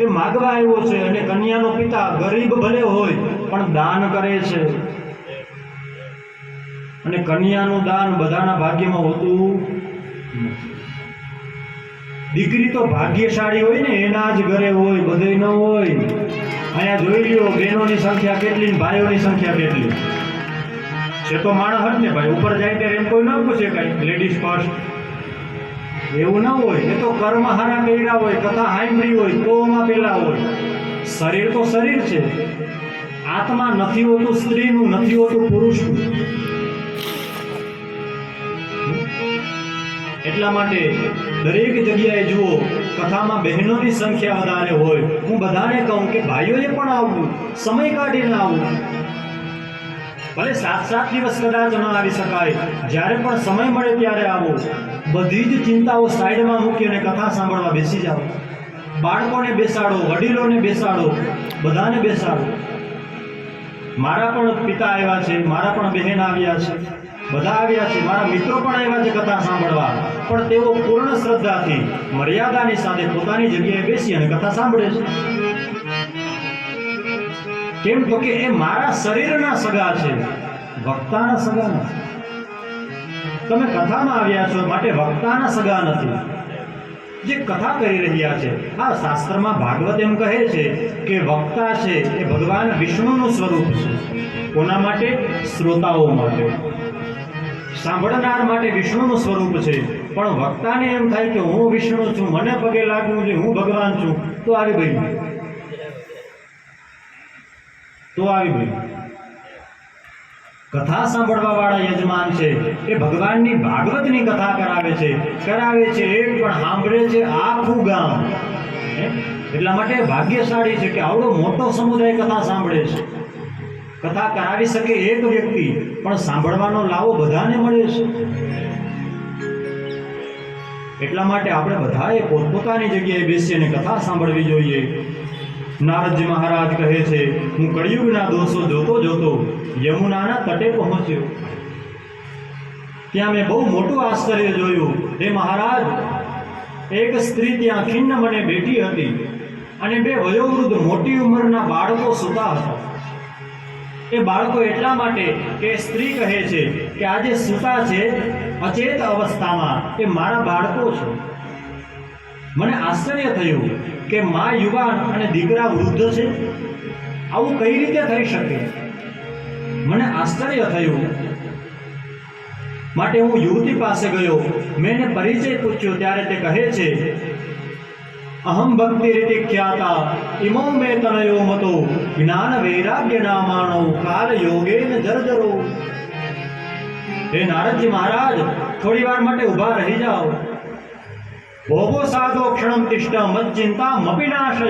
એ માગવા આવ્યો છે અને કન્યાનો પિતા ગરીબ ભલે હોય, પણ દાન કરે છે. અને કન્યાનું દાન બધાના ભાગ્યમાં હોતું. દીકરી તો ભાગ્યશાળી હોય ને, એના જ ઘરે હોય, બધે ન હોય. અહીંયા જોઈ લ્યો, બહેનોની સંખ્યા કેટલી ભાઈઓની સંખ્યા કેટલી. છે તો માણસ જ ને ભાઈ, ઉપર જાય ત્યારે એમ કોઈ ન પૂછે કાંઈ લેડીઝ ફર્સ્ટ એવું ન હોય, એ તો કર્મ હારા કર્યા હોય, કથા હાઈમરી હોય તો માં પેલા હોય. શરીર તો શરીર છે. આત્મા નથી હોતું, સ્ત્રીનું નથી હોતું, પુરુષનું. એટલા માટે દરેક જગ્યાએ જુઓ, કથામાં બહેનોની સંખ્યા વધારે હોય. હું બધાને કહું કે ભાઈઓએ પણ આવવું, સમય કાઢીને આવવું. ભલે સાત સાત દિવસ કદાચ ન આવી શકાય, જ્યારે પણ સમય મળે ત્યારે આવો. બધી જ ચિંતાઓ સાઈડમાં મૂકી અને કથા સાંભળવા બેસી જાઓ. બાળકોને બેસાડો, વડીલોને બેસાડો, બધાને બેસાડો. મારા પણ પિતા આવ્યા છે, મારા પણ બહેન આવ્યા છે, બધા આવ્યા છે, મારા મિત્રો પણ આવ્યા છે કથા સાંભળવા. પણ તેઓ પૂર્ણ શ્રદ્ધાથી, મર્યાદાની સાથે પોતાની જગ્યાએ બેસી અને કથા સાંભળે છે. કેમ તો કે એ મારા શરીરના સગા છે. વક્તાના સગા નથી. તમે કથામાં આવ્યા છો, માટે વક્તાના સગા નથી. જે કથા કરી રહ્યા છે, આ શાસ્ત્રમાં ભાગવત એમ કહે છે કે વક્તા છે એ ભગવાન વિષ્ણુનું સ્વરૂપ છે. કોના માટે? શ્રોતાઓ માટે. સાંભળનાર માટે વિષ્ણુનું સ્વરૂપ છે. પણ વક્તાને એમ થાય કે હું વિષ્ણુ છું, મને પગે લાગવું છે, હું ભગવાન છું, તો આવી ભાઈ તો આવી ગયું કથા સાંભળવા વાળા યજમાન છે, એ ભગવાનની ભાગવતની કથા કરાવે છે. કરાવે છે એક, પણ સાંભળે છે આખું ગામ? એટલા માટે ભાગ્યશાળી છે કે આવડો મોટો સમુદાય કથા સાંભળે છે. કથા કરાવી શકે એક વ્યક્તિ, પણ સાંભળવાનો લાવો બધાને મળે છે. એટલા માટે આપણે બધાએ પોતપોતાની જગ્યાએ બેસીને કથા સાંભળવી જોઈએ. નારદજી મહારાજ કહે છે, હું કળિયુગના દોષો જોતો જોતો યમુનાના તટે પહોંચ્યો. ત્યાં મેં બહુ મોટું આશ્ચર્ય જોયું. હે મહારાજ, એક સ્ત્રી ત્યાં ખિન્ન મને બેઠી હતી અને બે વયોવૃદ્ધ મોટી ઉંમરના બાળકો સૂતા હતા. એ બાળકો એટલા માટે કે સ્ત્રી કહે છે કે આજે સૂતા છે અચેત અવસ્થામાં. એ મારા બાળકો છે. મને આશ્ચર્ય થયું કે મા યુવાન અને દીકરા વૃદ્ધ છે. આવું કઈ રીતે થઈ શકે? મને આશ્ચર્ય થયું. માટે હું યુવતી પાસે ગયો. મેં એને પરિચય પૂછ્યો. ત્યારે તે કહે છે, અહમ ભક્તિ રીતે ખ્યાતા ઇમો મે તનયો મતો, જ્ઞાન વૈરાગ્ય નામાણો, કાલ યોગેન જર્જરો હે નારદજી મહારાજ, થોડી વાર માટે ઊભા રહી જાઓ. ભોગો સાધો ક્ષણમ તિષ્ઠ મત ચિંતા મપિનાશય.